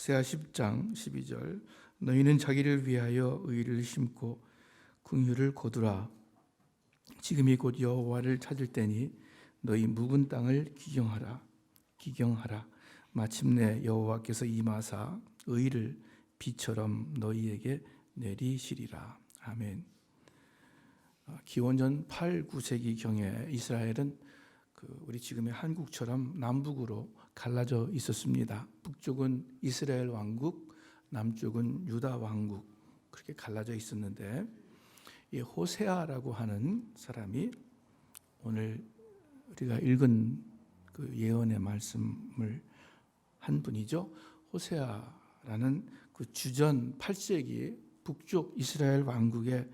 호세아 10장 12절 너희는 자기를 위하여 의를 심고 궁유를 거두라. 지금이 곧 여호와를 찾을 때니 너희 묵은 땅을 기경하라. 기경하라. 마침내 여호와께서 임하사 의를 비처럼 너희에게 내리시리라. 아멘. 아, 기원전 8, 9세기 경에 이스라엘은 그 우리 지금의 한국처럼 남북으로 갈라져 있었습니다. 북쪽은 이스라엘 왕국, 남쪽은 유다 왕국 그렇게 갈라져 있었는데 이 호세아라고 하는 사람이 오늘 우리가 읽은 그 예언의 말씀을 한 분이죠. 호세아라는 그 주전 8세기 북쪽 이스라엘 왕국의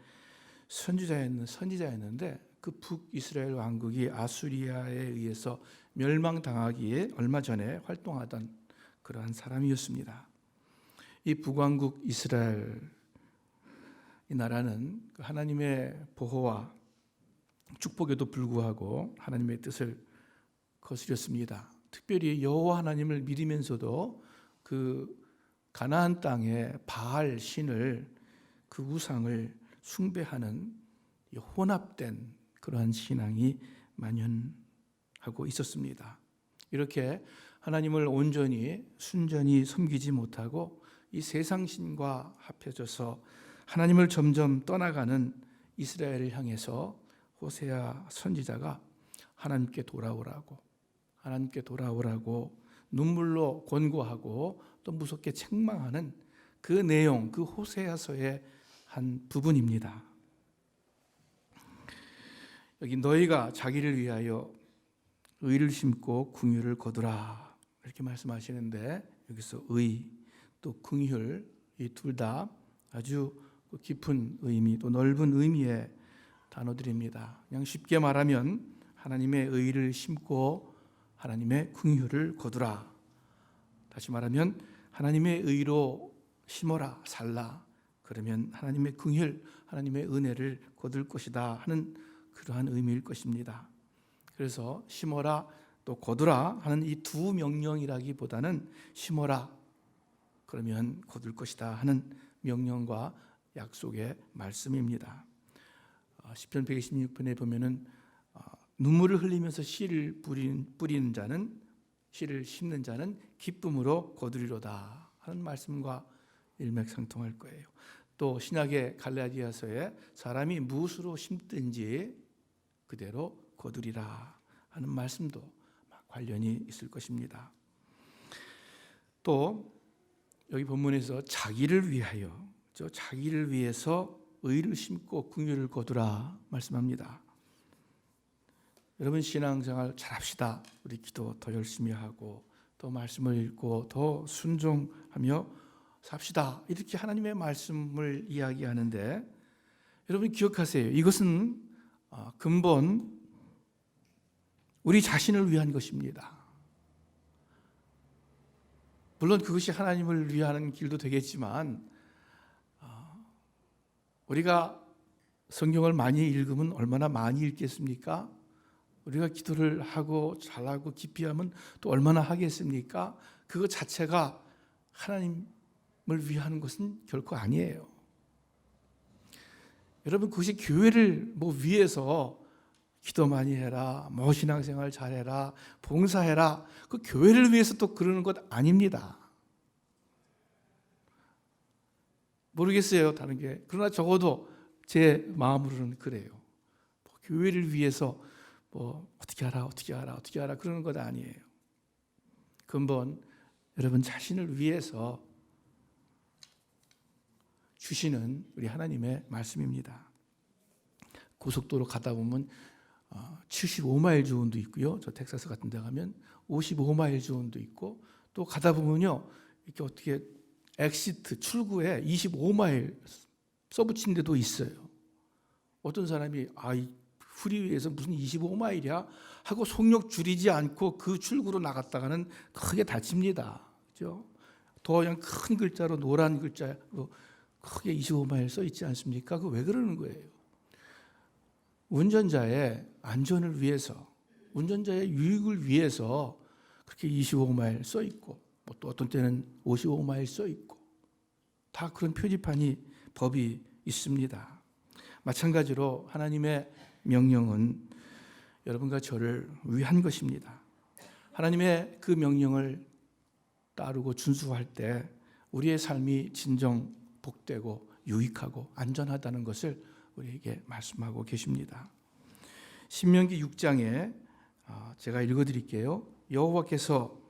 선지자였는 선지자였는데 그 북이스라엘 왕국이 아수리아에 의해서 멸망당하기에 얼마 전에 활동하던 그러한 사람이었습니다. 이 북왕국 이스라엘 이 나라는 그 하나님의 보호와 축복에도 불구하고 하나님의 뜻을 거스렸습니다. 특별히 여호와 하나님을 믿으면서도 그 가나안 땅에 바알 신을 그 우상을 숭배하는 이 혼합된 그러한 신앙이 만연하고 있었습니다. 이렇게 하나님을 온전히 순전히 섬기지 못하고 이 세상 신과 합해져서 하나님을 점점 떠나가는 이스라엘을 향해서 호세아 선지자가 하나님께 돌아오라고 하나님께 돌아오라고 눈물로 권고하고 또 무섭게 책망하는 그 내용, 그 호세아서의 한 부분입니다. 여기 너희가 자기를 위하여 의를 심고 궁유를 거두라 이렇게 말씀하시는데 여기서 의 또 궁율 이둘 다 아주 깊은 의미 또 넓은 의미의 단어들입니다. 그냥 쉽게 말하면 하나님의 의를 심고 하나님의 궁유를 거두라. 다시 말하면 하나님의 의로 심어라 살라. 그러면 하나님의 긍휼, 하나님의 은혜를 거둘 것이다 하는 그러한 의미일 것입니다. 그래서 심어라 또 거두라 하는 이 두 명령이라기보다는 심어라 그러면 거둘 것이다 하는 명령과 약속의 말씀입니다. 어, 시편 126편에 보면은 어, 눈물을 흘리면서 씨를 뿌리는 자는 씨를 심는 자는 기쁨으로 거두리로다 하는 말씀과 일맥상통할 거예요. 또 신약의 갈라디아서에 사람이 무엇으로 심든지 그대로 거두리라 하는 말씀도 관련이 있을 것입니다. 또 여기 본문에서 자기를 위하여 저 자기를 위해서 의를 심고 궁유를 거두라 말씀합니다. 여러분 신앙생활 잘합시다. 우리 기도 더 열심히 하고 또 말씀을 읽고 더 순종하며 삽시다. 이렇게 하나님의 말씀을 이야기하는데 여러분 기억하세요. 이것은 어, 근본 우리 자신을 위한 것입니다. 물론 그것이 하나님을 위하는 길도 되겠지만 어, 우리가 성경을 많이 읽으면 얼마나 많이 읽겠습니까? 우리가 기도를 하고 잘하고 깊이 하면 또 얼마나 하겠습니까? 그것 자체가 하나님을 위하는 것은 결코 아니에요. 여러분 그것이 교회를 뭐 위해서 기도 많이 해라, 뭐 신앙생활 잘해라, 봉사해라. 그 교회를 위해서 또 그러는 것 아닙니다. 모르겠어요, 다른 게. 그러나 적어도 제 마음으로는 그래요. 뭐 교회를 위해서 뭐 어떻게 하라, 어떻게 하라, 어떻게 하라 그러는 것 아니에요. 근본 여러분 자신을 위해서 주시는 우리 하나님의 말씀입니다. 고속도로 가다 보면 75마일 어, 주원도 있고요. 저 텍사스 같은 데 가면 55마일 주원도 있고 또 가다 보면요. 이렇게 어떻게 엑시트 출구에 25마일 써붙인 데도 있어요. 어떤 사람이 아 이 프리위에서 무슨 25마일이야 하고 속력 줄이지 않고 그 출구로 나갔다가는 크게 다칩니다. 그죠? 더 그냥 큰 글자로 노란 글자로 크게 25마일 써 있지 않습니까? 그 왜 그러는 거예요? 운전자의 안전을 위해서, 운전자의 유익을 위해서 그렇게 25마일 써 있고, 뭐 또 어떤 때는 55마일 써 있고 다 그런 표지판이 법이 있습니다. 마찬가지로 하나님의 명령은 여러분과 저를 위한 것입니다. 하나님의 그 명령을 따르고 준수할 때 우리의 삶이 진정 복되고 유익하고 안전하다는 것을 우리에게 말씀하고 계십니다. 신명기 6장에 아, 제가 읽어 드릴게요. 여호와께서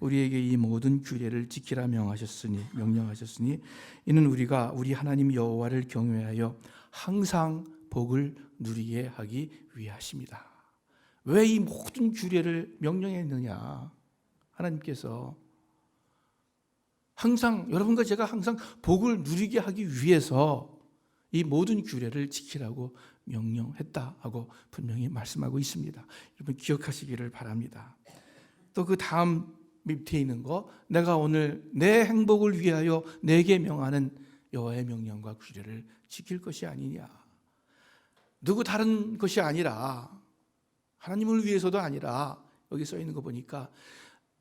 우리에게 이 모든 규례를 지키라 명하셨으니 명령하셨으니 이는 우리가 우리 하나님 여호와를 경외하여 항상 복을 누리게 하기 위하십니다. 왜 이 모든 규례를 명령했느냐? 하나님께서 항상 여러분과 제가 항상 복을 누리게 하기 위해서 이 모든 규례를 지키라고 명령했다 하고 분명히 말씀하고 있습니다. 여러분 기억하시기를 바랍니다. 또 그 다음 밑에 있는 거 내가 오늘 내 행복을 위하여 내게 명하는 여호와의 명령과 규례를 지킬 것이 아니냐. 누구 다른 것이 아니라 하나님을 위해서도 아니라 여기 써 있는 거 보니까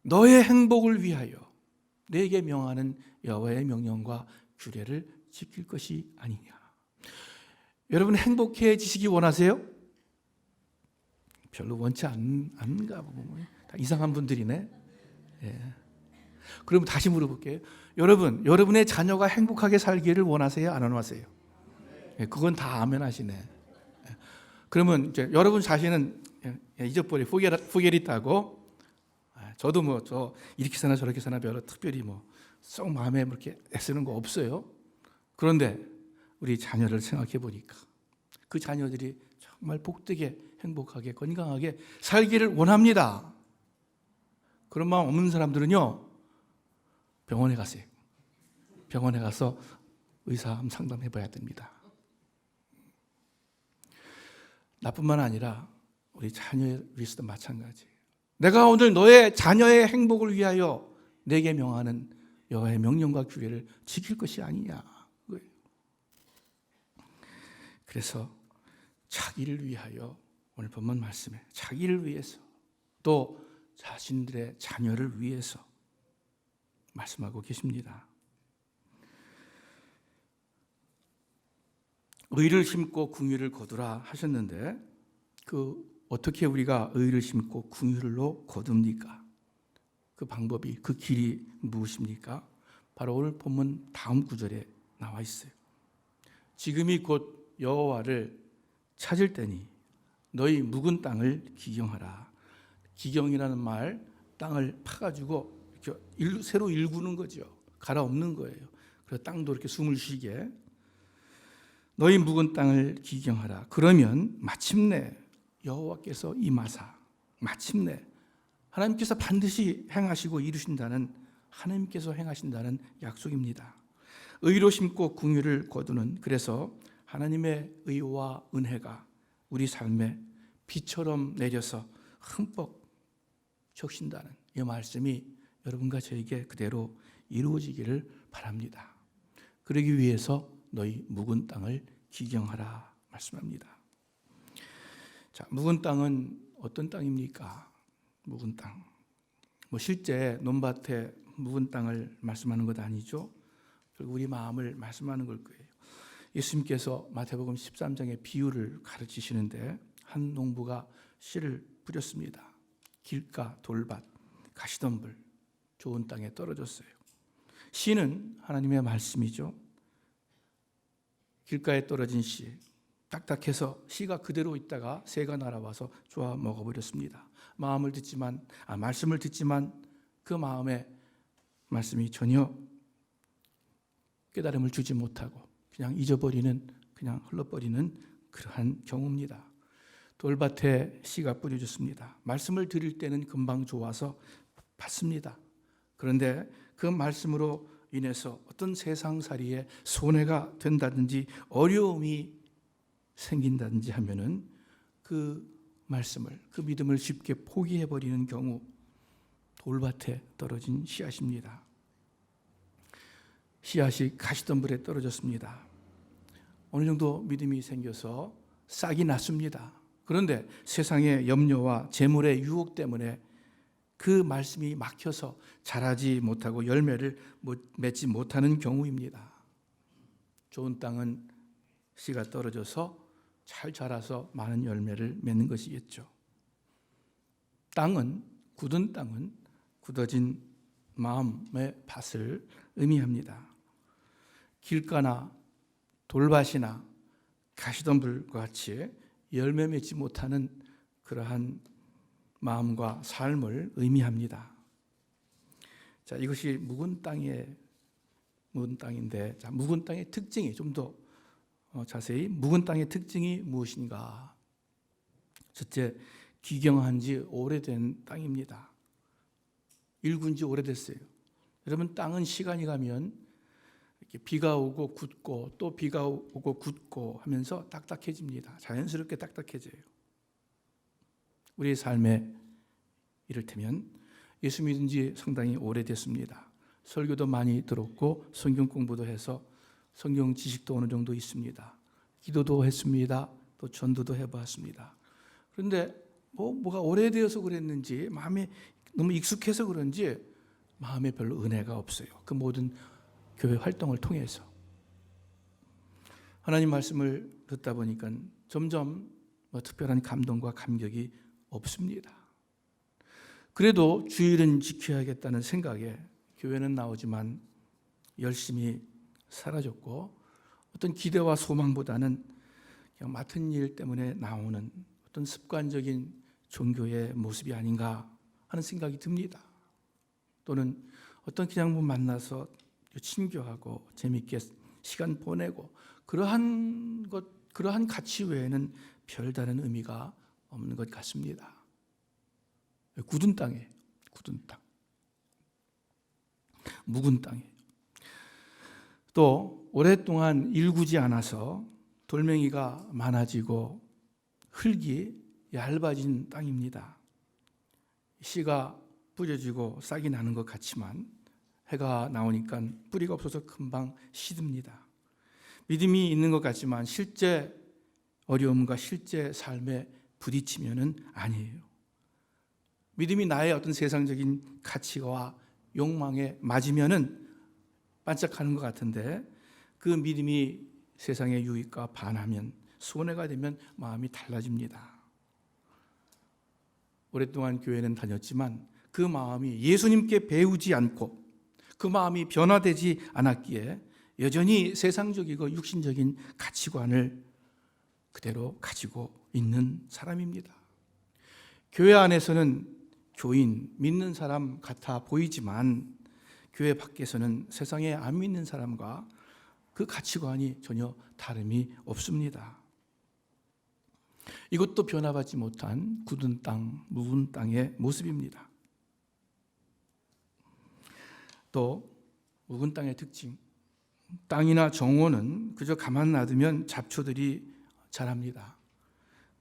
너의 행복을 위하여 내게 명하는 여호와의 명령과 규례를 지킬 것이 아니냐. 여러분 행복해지시기 원하세요? 별로 원치 않, 않는가 보면 다 이상한 분들이네. 예. 그럼 다시 물어볼게요. 여러분, 여러분의 자녀가 행복하게 살기를 원하세요? 안 원하세요? 예, 그건 다 아멘 하시네. 예. 그러면 이제 여러분 자신은 예, 예, 후겔 후겔있다고 아, 저도 뭐 저 이렇게 사나 저렇게 사나 별로 특별히 뭐 썩 마음에 그렇게 애쓰는 거 없어요. 그런데 우리 자녀를 생각해 보니까 그 자녀들이 정말 복되게 행복하게 건강하게 살기를 원합니다. 그런 마음 없는 사람들은요 병원에 가세요. 병원에 가서 의사 상담해 봐야 됩니다. 나뿐만 아니라 우리 자녀를 위해서도 마찬가지. 내가 오늘 너의 자녀의 행복을 위하여 내게 명하는 여호와의 명령과 규례를 지킬 것이 아니냐. 그래서 자기를 위하여 오늘 본문 말씀에 자기를 위해서 또 자신들의 자녀를 위해서 말씀하고 계십니다. 의를 심고 궁유를 거두라 하셨는데 그 어떻게 우리가 의를 심고 궁유를로 거둡니까? 그 방법이 그 길이 무엇입니까? 바로 오늘 본문 다음 구절에 나와 있어요. 지금이 곧 여호와를 찾을 때니 너희 묵은 땅을 기경하라. 기경이라는 말 땅을 파가지고 이렇게 일, 새로 일구는 거죠. 갈아엎는 거예요. 그래서 땅도 이렇게 숨을 쉬게 너희 묵은 땅을 기경하라. 그러면 마침내 여호와께서 임하사 마침내 하나님께서 반드시 행하시고 이루신다는 하나님께서 행하신다는 약속입니다. 의로 심고 궁유를 거두는 그래서 하나님의 의와 은혜가 우리 삶에 비처럼 내려서 흠뻑 적신다는 이 말씀이 여러분과 저에게 그대로 이루어지기를 바랍니다. 그러기 위해서 너희 묵은 땅을 기경하라 말씀합니다. 자, 묵은 땅은 어떤 땅입니까? 묵은 땅. 뭐 실제 논밭에 묵은 땅을 말씀하는 것 아니죠. 결국 우리 마음을 말씀하는 걸 거예요. 예수님께서 마태복음 13장의 비유를 가르치시는데 한 농부가 씨를 뿌렸습니다. 길가, 돌밭, 가시덤불 좋은 땅에 떨어졌어요. 씨는 하나님의 말씀이죠. 길가에 떨어진 씨, 딱딱해서 씨가 그대로 있다가 새가 날아와서 쪼아 먹어버렸습니다. 마음을 듣지만 아, 말씀을 듣지만 그 마음에 말씀이 전혀 깨달음을 주지 못하고 그냥 잊어버리는 그냥 흘러버리는 그러한 경우입니다. 돌밭에 씨가 뿌려졌습니다. 말씀을 드릴 때는 금방 좋아서 받습니다. 그런데 그 말씀으로 인해서 어떤 세상살이에 손해가 된다든지 어려움이 생긴다든지 하면은 그 말씀을 그 믿음을 쉽게 포기해 버리는 경우 돌밭에 떨어진 씨앗입니다. 씨앗이 가시덤불에 떨어졌습니다. 어느 정도 믿음이 생겨서 싹이 났습니다. 그런데 세상의 염려와 재물의 유혹 때문에 그 말씀이 막혀서 자라지 못하고 열매를 못- 맺지 못하는 경우입니다. 좋은 땅은 씨가 떨어져서 잘 자라서 많은 열매를 맺는 것이겠죠. 땅은 굳은 땅은 굳어진 마음의 밭을 의미합니다. 길가나 돌밭이나 가시덤불과 같이 열매 맺지 못하는 그러한 마음과 삶을 의미합니다. 자, 이것이 묵은 땅의 묵은 땅인데, 자, 묵은 땅의 특징이 좀더 어, 자세히 묵은 땅의 특징이 무엇인가? 첫째, 기경한 지 오래된 땅입니다. 일군 지 오래됐어요. 여러분 땅은 시간이 가면 이렇게 비가 오고 굳고 또 비가 오고 굳고 하면서 딱딱해집니다. 자연스럽게 딱딱해져요. 우리의 삶에 이를테면 예수 믿은 지 상당히 오래됐습니다. 설교도 많이 들었고 성경 공부도 해서 성경 지식도 어느 정도 있습니다. 기도도 했습니다. 또 전도도 해봤습니다. 그런데 뭐 뭐가 오래되어서 그랬는지 마음에 너무 익숙해서 그런지 마음에 별로 은혜가 없어요. 그 모든 교회 활동을 통해서 하나님 말씀을 듣다 보니까 점점 뭐 특별한 감동과 감격이 없습니다. 그래도 주일은 지켜야겠다는 생각에 교회는 나오지만 열심히 사라졌고 어떤 기대와 소망보다는 그냥 맡은 일 때문에 나오는 어떤 습관적인 종교의 모습이 아닌가 하는 생각이 듭니다. 또는 어떤 그냥 뭐 만나서 친교하고 재밌게 시간 보내고 그러한 것 그러한 가치 외에는 별다른 의미가 없는 것 같습니다. 굳은 땅에 굳은 땅, 묵은 땅에 또 오랫동안 일구지 않아서 돌멩이가 많아지고 흙이 얇아진 땅입니다. 씨가 뿌려지고 싹이 나는 것 같지만 해가 나오니까 뿌리가 없어서 금방 시듭니다. 믿음이 있는 것 같지만 실제 어려움과 실제 삶에 부딪히면은 아니에요. 믿음이 나의 어떤 세상적인 가치와 욕망에 맞으면은 반짝하는 것 같은데 그 믿음이 세상의 유익과 반하면 손해가 되면 마음이 달라집니다. 오랫동안 교회는 다녔지만 그 마음이 예수님께 배우지 않고 그 마음이 변화되지 않았기에 여전히 세상적이고 육신적인 가치관을 그대로 가지고 있는 사람입니다. 교회 안에서는 교인, 믿는 사람 같아 보이지만 교회 밖에서는 세상에 안 믿는 사람과 그 가치관이 전혀 다름이 없습니다. 이것도 변화받지 못한 굳은 땅, 묵은 땅의 모습입니다. 또 묵은 땅의 특징, 땅이나 정원은 그저 가만 놔두면 잡초들이 자랍니다.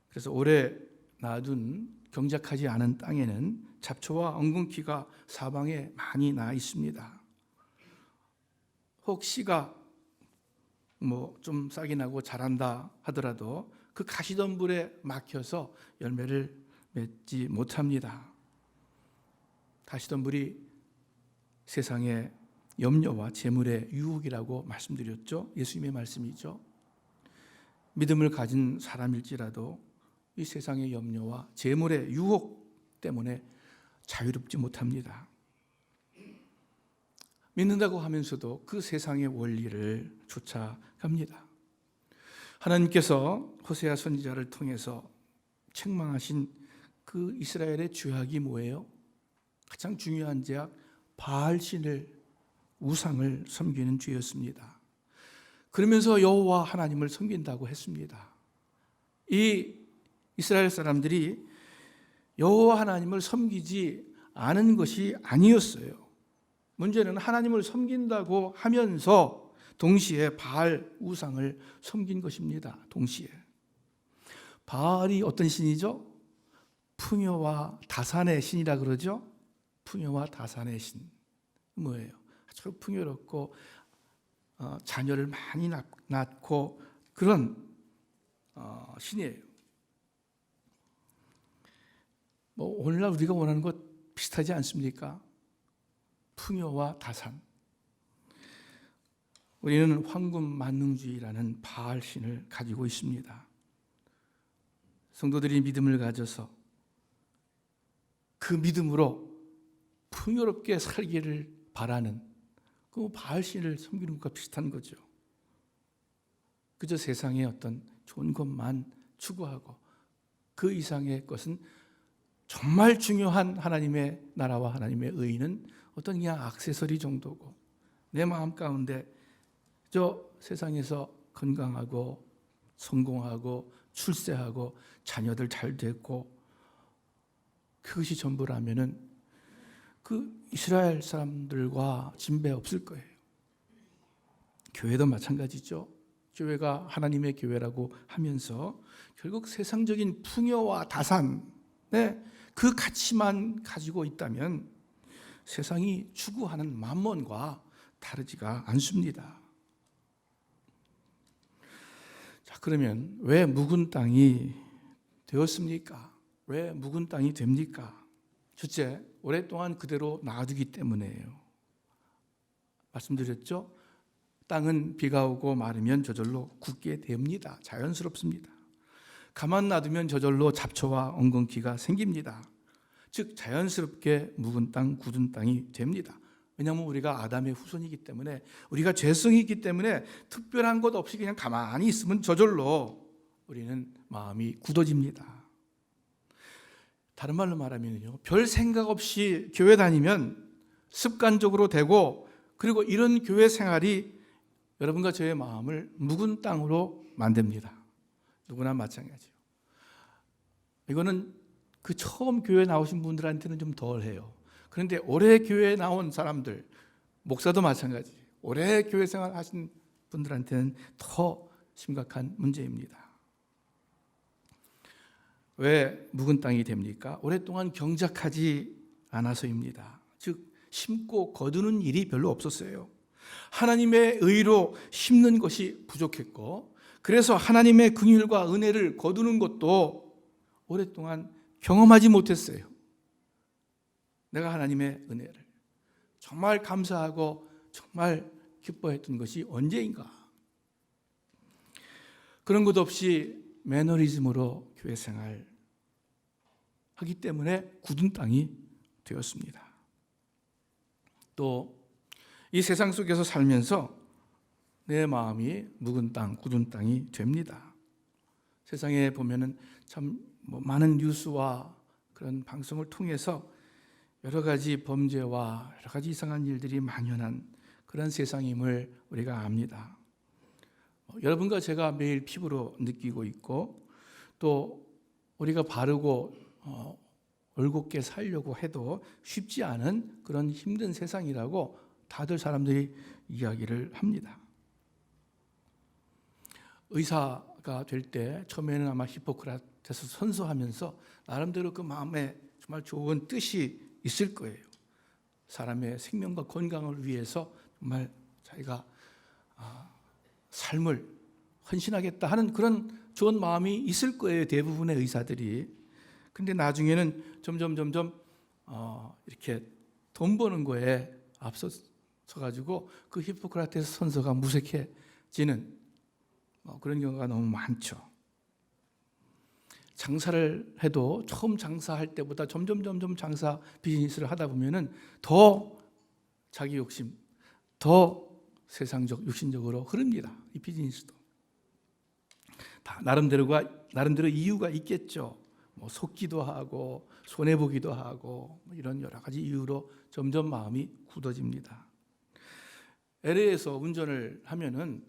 그래서 오래 놔둔 경작하지 않은 땅에는 잡초와 엉겅퀴가 사방에 많이 나 있습니다. 혹 씨가 뭐 좀 싹이 나고 자란다 하더라도 그 가시덤불에 막혀서 열매를 맺지 못합니다. 가시덤불이 세상의 염려와 재물의 유혹이라고 말씀드렸죠. 예수님의 말씀이죠. 믿음을 가진 사람일지라도 이 세상의 염려와 재물의 유혹 때문에 자유롭지 못합니다. 믿는다고 하면서도 그 세상의 원리를 쫓아갑니다. 하나님께서 호세아 선지자를 통해서 책망하신 그 이스라엘의 죄악이 뭐예요? 가장 중요한 죄악 바알 신을 우상을 섬기는 죄였습니다. 그러면서 여호와 하나님을 섬긴다고 했습니다. 이 이스라엘 사람들이 여호와 하나님을 섬기지 않은 것이 아니었어요. 문제는 하나님을 섬긴다고 하면서 동시에 바알 우상을 섬긴 것입니다. 동시에. 바알이 어떤 신이죠? 풍요와 다산의 신이라 그러죠? 풍요와 다산의 신. 뭐예요? 아주 풍요롭고 어, 자녀를 많이 낳, 낳고 그런 어, 신이에요. 뭐 오늘날 우리가 원하는 것 비슷하지 않습니까? 풍요와 다산. 우리는 황금 만능주의라는 바알 신을 가지고 있습니다. 성도들이 믿음을 가져서 그 믿음으로 풍요롭게 살기를 바라는 그 바알 신을 섬기는 것과 비슷한 거죠. 그저 세상의 어떤 좋은 것만 추구하고 그 이상의 것은 정말 중요한 하나님의 나라와 하나님의 의는 어떤 그냥 악세서리 정도고 내 마음 가운데 저 세상에서 건강하고 성공하고 출세하고 자녀들 잘 됐고 그것이 전부라면은 그 이스라엘 사람들과 진배 없을 거예요. 교회도 마찬가지죠. 교회가 하나님의 교회라고 하면서 결국 세상적인 풍요와 다산, 네, 그 가치만 가지고 있다면 세상이 추구하는 만몬과 다르지가 않습니다. 자, 그러면 왜 묵은 땅이 되었습니까? 왜 묵은 땅이 됩니까? 첫째, 오랫동안 그대로 놔두기 때문이에요. 말씀드렸죠? 땅은 비가 오고 마르면 저절로 굳게 됩니다. 자연스럽습니다. 가만 놔두면 저절로 잡초와 엉겅퀴가 생깁니다. 즉 자연스럽게 묵은 땅, 굳은 땅이 됩니다. 왜냐하면 우리가 아담의 후손이기 때문에 우리가 죄성이 있기 때문에 특별한 것 없이 그냥 가만히 있으면 저절로 우리는 마음이 굳어집니다. 다른 말로 말하면요, 별 생각 없이 교회 다니면 습관적으로 되고 그리고 이런 교회 생활이 여러분과 저의 마음을 묵은 땅으로 만듭니다. 누구나 마찬가지요. 이거는 그 처음 교회 나오신 분들한테는 좀 덜해요. 그런데 올해 교회 나온 사람들, 목사도 마찬가지. 올해 교회 생활 하신 분들한테는 더 심각한 문제입니다. 왜 묵은 땅이 됩니까? 오랫동안 경작하지 않아서입니다. 즉 심고 거두는 일이 별로 없었어요. 하나님의 의로 심는 것이 부족했고 그래서 하나님의 긍휼과 은혜를 거두는 것도 오랫동안 경험하지 못했어요. 내가 하나님의 은혜를 정말 감사하고 정말 기뻐했던 것이 언제인가? 그런 것 없이 매너리즘으로 교회 생활 하기 때문에 굳은 땅이 되었습니다. 또 이 세상 속에서 살면서 내 마음이 묵은 땅, 굳은 땅이 됩니다. 세상에 보면은 참 뭐 많은 뉴스와 그런 방송을 통해서 여러 가지 범죄와 여러 가지 이상한 일들이 만연한 그런 세상임을 우리가 압니다. 어, 여러분과 제가 매일 피부로 느끼고 있고 또 우리가 바르고 어, 올곧게 살려고 해도 쉽지 않은 그런 힘든 세상이라고 다들 사람들이 이야기를 합니다. 의사가 될 때 처음에는 아마 히포크라테스 선서하면서 나름대로 그 마음에 정말 좋은 뜻이 있을 거예요. 사람의 생명과 건강을 위해서 정말 자기가 아, 삶을 헌신하겠다 하는 그런 좋은 마음이 있을 거예요. 대부분의 의사들이. 근데 나중에는 점점 점점 어, 이렇게 돈 버는 거에 앞서 서 가지고 그 히포크라테스 선서가 무색해지는 뭐 그런 경우가 너무 많죠. 장사를 해도 처음 장사할 때보다 점점 점점 장사 비즈니스를 하다 보면은 더 자기 욕심, 더 세상적 육신적으로 흐릅니다. 이 비즈니스도 다 나름대로가 나름대로 이유가 있겠죠. 뭐 속기도 하고 손해 보기도 하고 뭐 이런 여러 가지 이유로 점점 마음이 굳어집니다. LA에서 운전을 하면은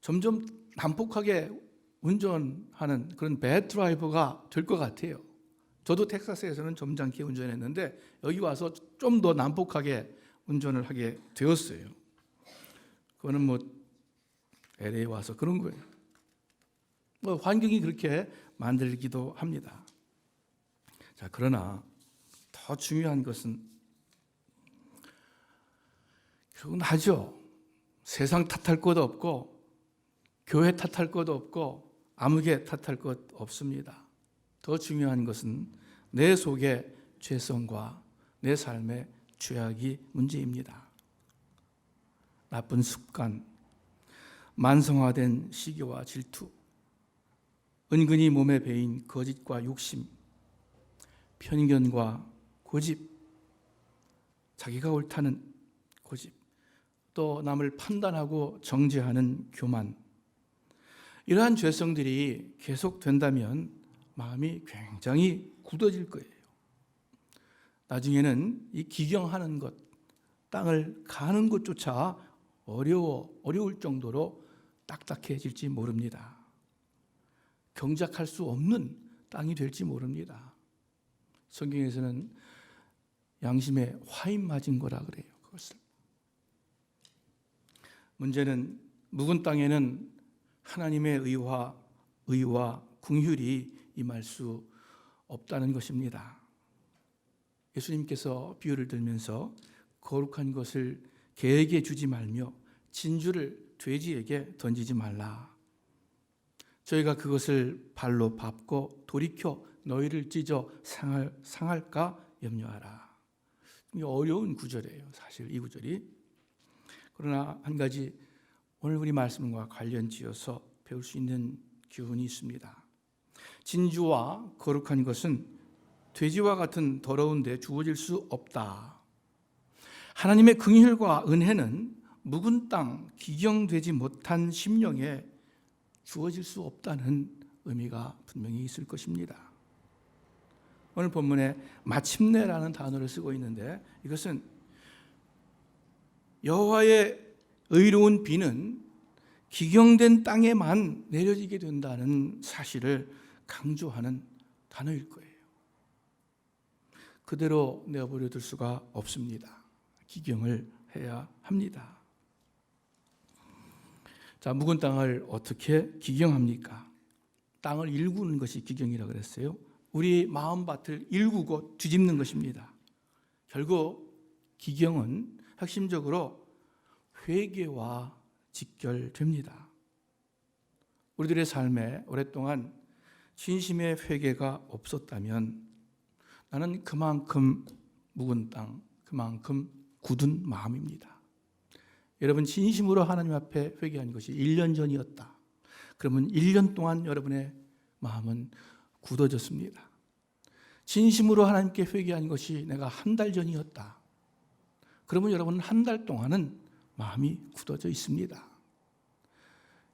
점점 난폭하게 운전하는 그런 배 드라이버가 될 것 같아요. 저도 텍사스에서는 점잖게 운전했는데 여기 와서 좀 더 난폭하게 운전을 하게 되었어요. 그거는 뭐 LA 와서 그런 거예요. 뭐 환경이 그렇게 만들기도 합니다. 자, 그러나 더 중요한 것은 결국은 하죠. 세상 탓할 것도 없고 교회 탓할 것도 없고 아무개 탓할 것 없습니다. 더 중요한 것은 내 속에 죄성과 내 삶의 죄악이 문제입니다. 나쁜 습관, 만성화된 시기와 질투, 은근히 몸에 배인 거짓과 욕심, 편견과 고집, 자기가 옳다는 고집, 또 남을 판단하고 정죄하는 교만, 이러한 죄성들이 계속 된다면 마음이 굉장히 굳어질 거예요. 나중에는 이 기경하는 것, 땅을 가는 것조차 어려워 어려울 정도로 딱딱해질지 모릅니다. 경작할 수 없는 땅이 될지 모릅니다. 성경에서는 양심에 화인 맞은 거라 그래요. 그것을. 문제는 묵은 땅에는 하나님의 의와 의와 궁휼이 임할 수 없다는 것입니다. 예수님께서 비유를 들면서 거룩한 것을 개에게 주지 말며 진주를 돼지에게 던지지 말라. 저희가 그것을 발로 밟고 돌이켜 너희를 찢어 상할, 상할까 염려하라. 어려운 구절이에요. 사실 이 구절이. 그러나 한 가지 오늘 우리 말씀과 관련 지어서 배울 수 있는 교훈이 있습니다. 진주와 거룩한 것은 돼지와 같은 더러운데 주어질 수 없다. 하나님의 긍휼과 은혜는 묵은 땅 기경되지 못한 심령에 주어질 수 없다는 의미가 분명히 있을 것입니다. 오늘 본문에 마침내라는 단어를 쓰고 있는데 이것은 여호와의 의로운 비는 기경된 땅에만 내려지게 된다는 사실을 강조하는 단어일 거예요. 그대로 내버려 둘 수가 없습니다. 기경을 해야 합니다. 자, 묵은 땅을 어떻게 기경합니까? 땅을 일구는 것이 기경이라 그랬어요. 우리 마음밭을 일구고 뒤집는 것입니다. 결국 기경은 핵심적으로 회개와 직결됩니다. 우리들의 삶에 오랫동안 진심의 회개가 없었다면 나는 그만큼 묵은 땅, 그만큼 굳은 마음입니다. 여러분 진심으로 하나님 앞에 회개한 것이 1년 전이었다. 그러면 1년 동안 여러분의 마음은 굳어졌습니다. 진심으로 하나님께 회개한 것이 내가 한 달 전이었다. 그러면 여러분은 한 달 동안은 마음이 굳어져 있습니다.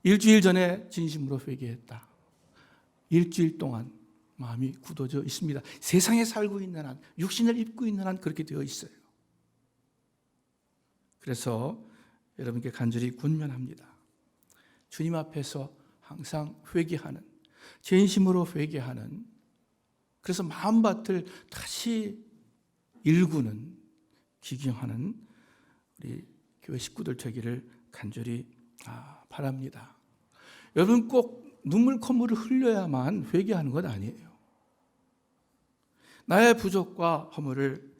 일주일 전에 진심으로 회개했다. 일주일 동안 마음이 굳어져 있습니다. 세상에 살고 있는 한, 육신을 입고 있는 한 그렇게 되어 있어요. 그래서 여러분께 간절히 군면합니다. 주님 앞에서 항상 회개하는, 진심으로 회개하는, 그래서 마음밭을 다시 일구는, 기경하는 우리 교회 식구들 되기를 간절히 아, 바랍니다. 여러분 꼭 눈물 콧물을 흘려야만 회개하는 것 아니에요. 나의 부족과 허물을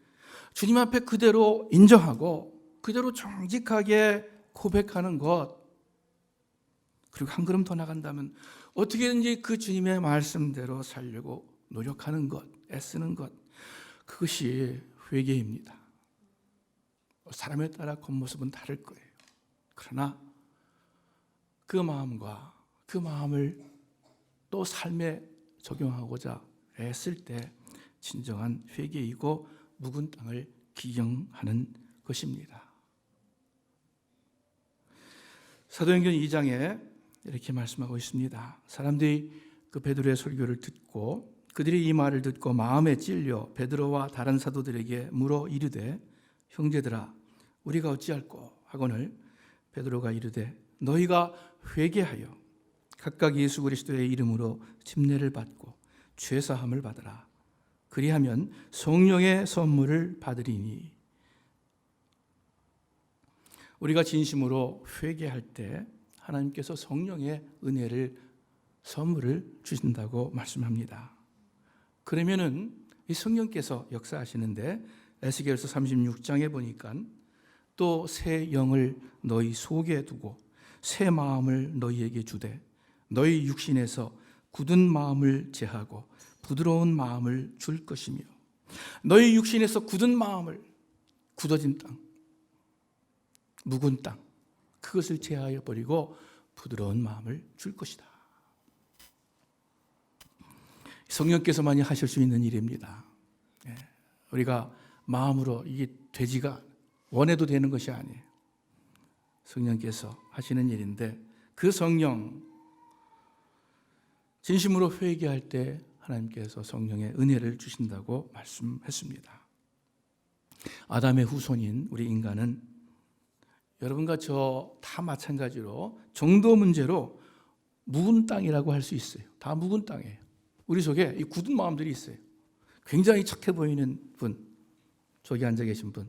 주님 앞에 그대로 인정하고 그대로 정직하게 고백하는 것 그리고 한 걸음 더 나간다면 어떻게든지 그 주님의 말씀대로 살려고 노력하는 것, 애쓰는 것 그것이 회개입니다. 사람에 따라 겉모습은 다를 거예요. 그러나 그 마음과 그 마음을 또 삶에 적용하고자 애쓸 때 진정한 회개이고 묵은 땅을 기경하는 것입니다. 사도행전 2장에 이렇게 말씀하고 있습니다. 사람들이 그 베드로의 설교를 듣고 그들이 이 말을 듣고 마음에 찔려 베드로와 다른 사도들에게 물어 이르되 형제들아 우리가 어찌할꼬? 하거늘 베드로가 이르되 너희가 회개하여 각각 예수 그리스도의 이름으로 침례를 받고 죄 사함을 받으라. 그리하면 성령의 선물을 받으리니. 우리가 진심으로 회개할 때 하나님께서 성령의 은혜를 선물을 주신다고 말씀합니다. 그러면은 이 성령께서 역사하시는데 에스겔서 36장에 보니까 또 새 영을 너희 속에 두고 새 마음을 너희에게 주되 너희 육신에서 굳은 마음을 제하고 부드러운 마음을 줄 것이며 너희 육신에서 굳은 마음을 굳어진 땅, 묵은 땅, 그것을 제하여 버리고 부드러운 마음을 줄 것이다. 성령께서만이 하실 수 있는 일입니다. 예, 우리가 마음으로 이게 되지가 원해도 되는 것이 아니에요. 성령께서 하시는 일인데 그 성령 진심으로 회개할 때 하나님께서 성령의 은혜를 주신다고 말씀했습니다. 아담의 후손인 우리 인간은 여러분과 저 다 마찬가지로 정도 문제로 묵은 땅이라고 할 수 있어요. 다 묵은 땅이에요. 우리 속에 이 굳은 마음들이 있어요. 굉장히 착해 보이는 분, 저기 앉아 계신 분,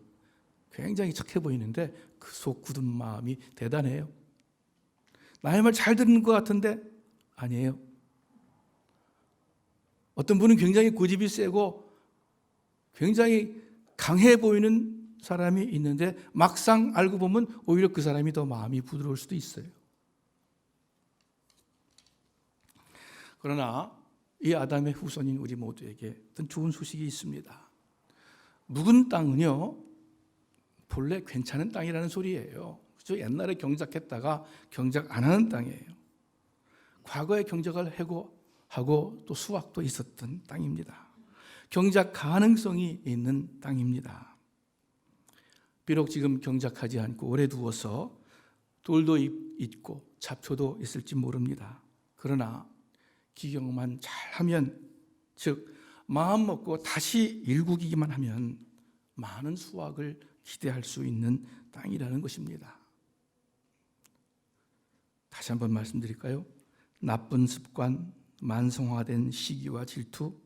굉장히 착해 보이는데 그 속 굳은 마음이 대단해요. 나의 말 잘 듣는 것 같은데 아니에요. 어떤 분은 굉장히 고집이 세고 굉장히 강해 보이는 사람이 있는데 막상 알고 보면 오히려 그 사람이 더 마음이 부드러울 수도 있어요. 그러나 이 아담의 후손인 우리 모두에게 어떤 좋은 소식이 있습니다. 묵은 땅은요, 본래 괜찮은 땅이라는 소리예요. 그죠? 옛날에 경작했다가 경작 안 하는 땅이에요. 과거에 경작을 하고 하고 또 수확도 있었던 땅입니다. 경작 가능성이 있는 땅입니다. 비록 지금 경작하지 않고 오래 두어서 돌도 있고 잡초도 있을지 모릅니다. 그러나 기경만 잘하면 즉 마음 먹고 다시 일구기만 하면 많은 수확을 기대할 수 있는 땅이라는 것입니다. 다시 한번 말씀드릴까요? 나쁜 습관, 만성화된 시기와 질투,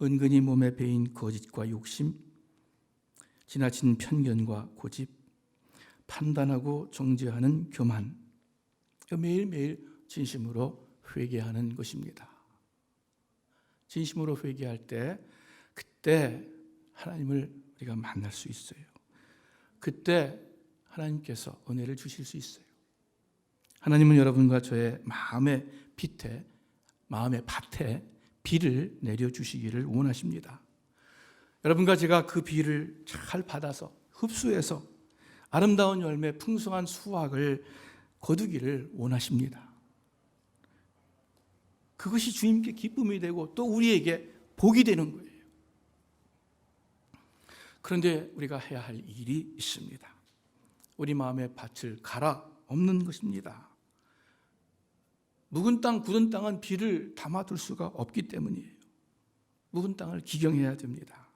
은근히 몸에 배인 거짓과 욕심, 지나친 편견과 고집, 판단하고 정죄하는 교만, 매일매일 진심으로 회개하는 것입니다. 진심으로 회개할 때 그때 하나님을 우리가 만날 수 있어요. 그때 하나님께서 은혜를 주실 수 있어요. 하나님은 여러분과 저의 마음의 빛에 마음의 밭에 비를 내려 주시기를 원하십니다. 여러분과 제가 그 비를 잘 받아서 흡수해서 아름다운 열매, 풍성한 수확을 거두기를 원하십니다. 그것이 주님께 기쁨이 되고 또 우리에게 복이 되는 거예요. 그런데 우리가 해야 할 일이 있습니다. 우리 마음의 밭을 갈아 없는 것입니다. 묵은 땅, 굳은 땅은 비를 담아둘 수가 없기 때문이에요. 묵은 땅을 기경해야 됩니다.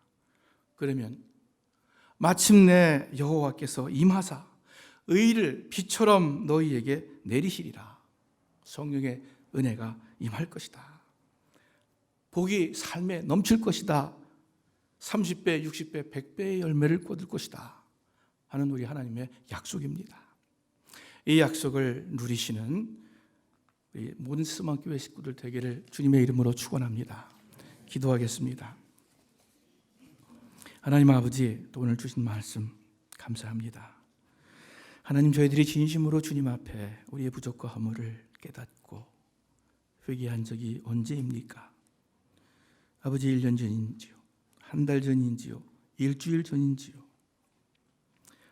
그러면 마침내 여호와께서 임하사 의를 비처럼 너희에게 내리시리라. 성령의 은혜가 임할 것이다. 복이 삶에 넘칠 것이다. 30배, 60배, 100배의 열매를 거둘 것이다. 하는 우리 하나님의 약속입니다. 이 약속을 누리시는 모든 스만 교회 식구들 되기를 주님의 이름으로 축원합니다. 기도하겠습니다. 하나님 아버지 또 오늘 주신 말씀 감사합니다. 하나님 저희들이 진심으로 주님 앞에 우리의 부족과 허물을 깨닫고 회개한 적이 언제입니까? 아버지 1년 전인지요. 한 달 전인지요. 일주일 전인지요.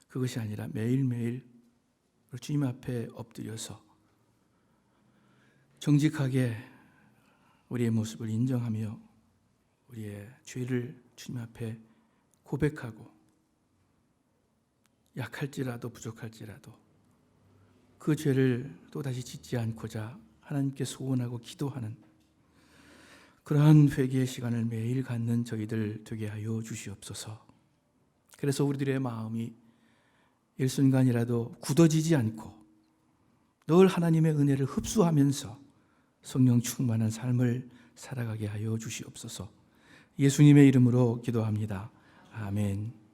그것이 아니라 매일매일 주님 앞에 엎드려서 정직하게 우리의 모습을 인정하며 우리의 죄를 주님 앞에 고백하고 약할지라도 부족할지라도 그 죄를 또다시 짓지 않고자 하나님께 소원하고 기도하는 그러한 회개의 시간을 매일 갖는 저희들 되게 하여 주시옵소서. 그래서 우리들의 마음이 일순간이라도 굳어지지 않고 늘 하나님의 은혜를 흡수하면서 성령 충만한 삶을 살아가게 하여 주시옵소서. 예수님의 이름으로 기도합니다. 아멘.